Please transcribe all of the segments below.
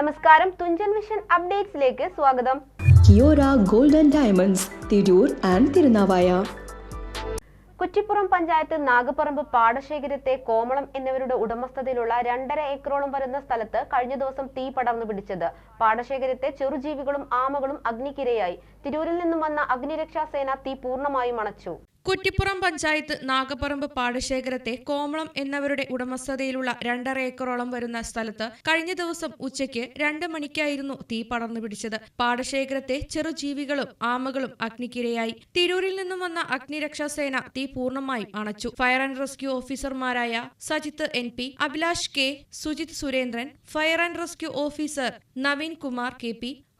നമസ്കാരം തുഞ്ചൻ മിഷൻ അപ്ഡേറ്റ്സിലേക്ക് സ്വാഗതം. Kiyora golden diamonds Tirur and Tirunavaya. Kuttippuram panchayat Nagaparambu പാടശേഖരത്തെ Komalam എന്നിവരുടെ ഉടമസ്ഥതയിലുള്ള രണ്ടര ഏക്കറോളം വരുന്ന സ്ഥലത്ത് കഴിഞ്ഞ ദിവസം തീ പടർന്നു പിടിച്ചത്. പാടശേഖരത്തെ ചെറുജീവികളും ആമകളും അഗ്നിക്കിരയായി. തിരൂരിൽ നിന്നും വന്ന അഗ്നിരക്ഷാ സേന തീ പൂർണമായും അണച്ചു. കുറ്റിപ്പുറം പഞ്ചായത്ത് നാഗപ്പറമ്പ് പാടശേഖരത്തെ കോമളം എന്നവരുടെ ഉടമസ്ഥതയിലുള്ള രണ്ടര ഏക്കറോളം വരുന്ന സ്ഥലത്ത് കഴിഞ്ഞ ദിവസം ഉച്ചയ്ക്ക് രണ്ട് മണിക്കായിരുന്നു തീ പടർന്നു പിടിച്ചത്. പാടശേഖരത്തെ ചെറുജീവികളും ആമകളും അഗ്നിക്കിരയായി. തിരൂരിൽ നിന്നും വന്ന അഗ്നിരക്ഷാസേന തീ പൂർണമായും അണച്ചു. ഫയർ ആൻഡ് റെസ്ക്യൂ ഓഫീസർമാരായ Sajith N P Abhilash K Sujith Surendran fire and rescue officer Naveen Kumar K P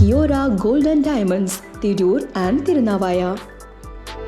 Kiyora gold and diamonds Tirur and Tirunavaya.